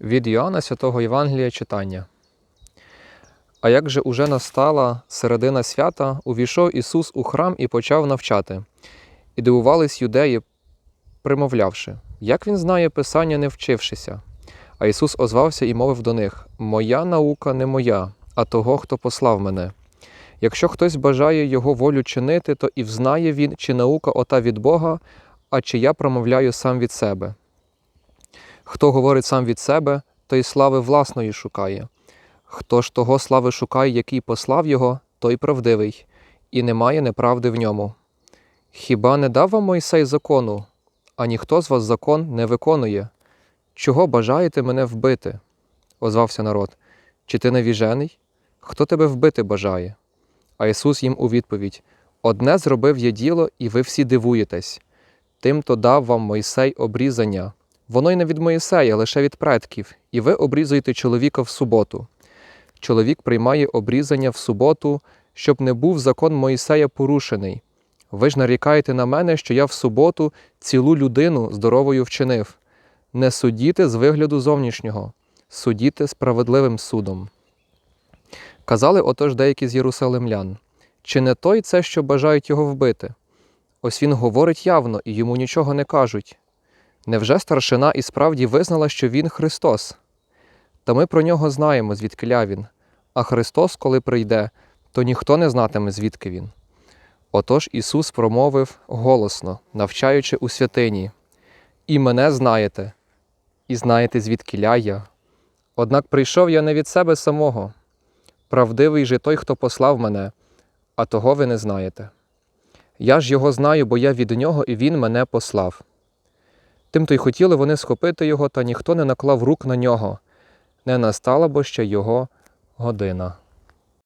Від Йоанна Святого Євангелія читання. А як же уже настала середина свята, увійшов Ісус у храм і почав навчати. І дивувались юдеї, примовлявши, як він знає Писання, не вчившися. А Ісус озвався і мовив до них: Моя наука не моя, а того, хто послав мене. Якщо хтось бажає Його волю чинити, то і взнає він, чи наука ота від Бога, а чи я промовляю сам від себе. Хто говорить сам від себе, той слави власної шукає. Хто ж того слави шукає, який послав його, той правдивий, і немає неправди в ньому. Хіба не дав вам Мойсей закону, а ніхто з вас закон не виконує? Чого бажаєте мене вбити? озвався народ. Чи ти невіжений? Хто тебе вбити бажає? А Ісус їм у відповідь: Одне зробив я діло, і ви всі дивуєтесь. Тим то дав вам Мойсей обрізання. Воно й не від Моїсея, лише від предків, і ви обрізуєте чоловіка в суботу. Чоловік приймає обрізання в суботу, щоб не був закон Моїсея порушений. Ви ж нарікаєте на мене, що я в суботу цілу людину здоровою вчинив. Не судіте з вигляду зовнішнього, судіте справедливим судом. Казали отож деякі з єрусалимлян чи не той це, що бажають його вбити? Ось він говорить явно і йому нічого не кажуть. Невже старшина і справді визнала, що він Христос? Та ми про нього знаємо, звідкиля він, а Христос, коли прийде, то ніхто не знатиме, звідки він. Отож Ісус промовив голосно, навчаючи у святині: І мене знаєте, і знаєте, звідкиля я. Однак прийшов я не від себе самого. Правдивий же той, хто послав мене, а того ви не знаєте. Я ж його знаю, бо я від нього, і він мене послав. Тим то й хотіли вони схопити його, та ніхто не наклав рук на нього, не настала бо ще його година.